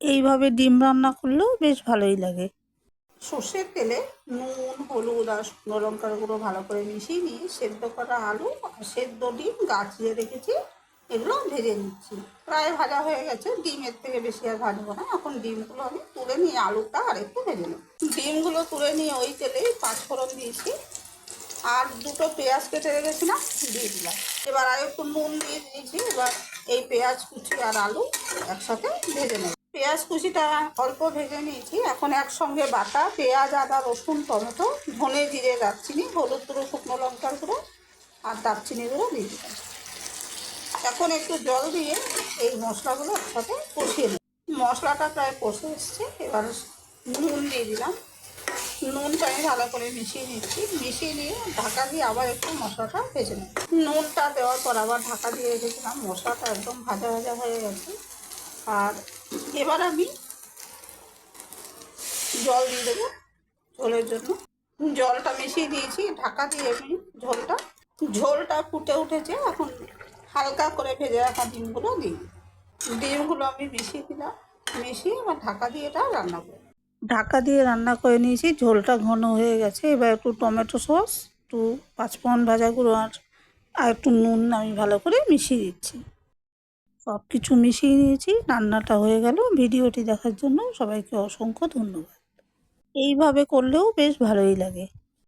এইভাবে ডিম রান্না করলেও বেশ ভালোই লাগে। সর্ষের তেলে নুন, হলুদ আর শুকনো লঙ্কার গুঁড়ো ভালো করে মিশিয়ে নিয়ে সেদ্ধ করা আলু আর সেদ্ধ ডিম গাছিয়ে রেখেছি, এগুলো ভেজে নিচ্ছি। প্রায় ভাজা হয়ে গেছে, ডিমের থেকে বেশি আর ভাজবো না। এখন ডিমগুলো আমি তুলে নিয়ে আলুটা আর একটু ভেজে নেব। ডিমগুলো তুলে নিয়ে ওই তেলেই পাঁচফোড়ন দিয়েছি আর দুটো পেঁয়াজ কেটে রেখেছিলাম, দিয়ে দিলাম। এবার আর একটু নুন দিয়ে দিয়েছি, এবার এই পেঁয়াজ কুচি আর আলু একসাথে ভেজে নেব। পেঁয়াজ কুচিটা অল্প ভেজে নিয়েছি। এখন একসঙ্গে বাটা, পেঁয়াজ, আদা, রসুন, টমেটো, ধনে জিরে, দারচিনি, হলুদ গুঁড়ো, শুকনো লঙ্কার গুঁড়ো আর দারচিনি গুঁড়ো দিয়ে দিলাম। এখন একটু জল দিয়ে এই মশলাগুলো একসাথে কষিয়ে নিই মশলাটা প্রায় কষে এসছে, এবার নুন দিয়ে দিলাম। নুনটা আমি ভালো করে মিশিয়ে নিচ্ছি। মিশিয়ে নিয়ে ঢাকা দিয়ে আবার একটু মশলাটা ভেজে নেব। নুনটা দেওয়ার পর আবার ঢাকা দিয়ে রেখেছিলাম মশলাটা একদম ভাজা ভাজা হয়ে গেছে। আর এবার আমি জল দিয়ে দেবো ঝোলের জন্য। জলটা মিশিয়ে দিয়েছি, ঢাকা দিয়ে আমি ঝোলটা। ঝোলটা ফুটে উঠেছে, এখন হালকা করে ভেজে রাখা ডিমগুলো দিই ডিমগুলো আমি মিশিয়ে দিলাম, মিশিয়ে এবার ঢাকা দিয়ে এটা রান্না করি ঢাকা দিয়ে রান্না করে নিয়েছি, ঝোলটা ঘন হয়ে গেছে। এবার একটু টমেটো সস, একটু পাঁচফোড়ন ভাজা গুঁড়ো আর আর একটু নুন আমি ভালো করে মিশিয়ে দিচ্ছি। সব কিছু মিশিয়ে নিয়েছি, রান্নাটা হয়ে গেল। ভিডিওটি দেখার জন্য সবাইকে অসংখ্য ধন্যবাদ। এইভাবে করলেও বেশ ভালোই লাগে।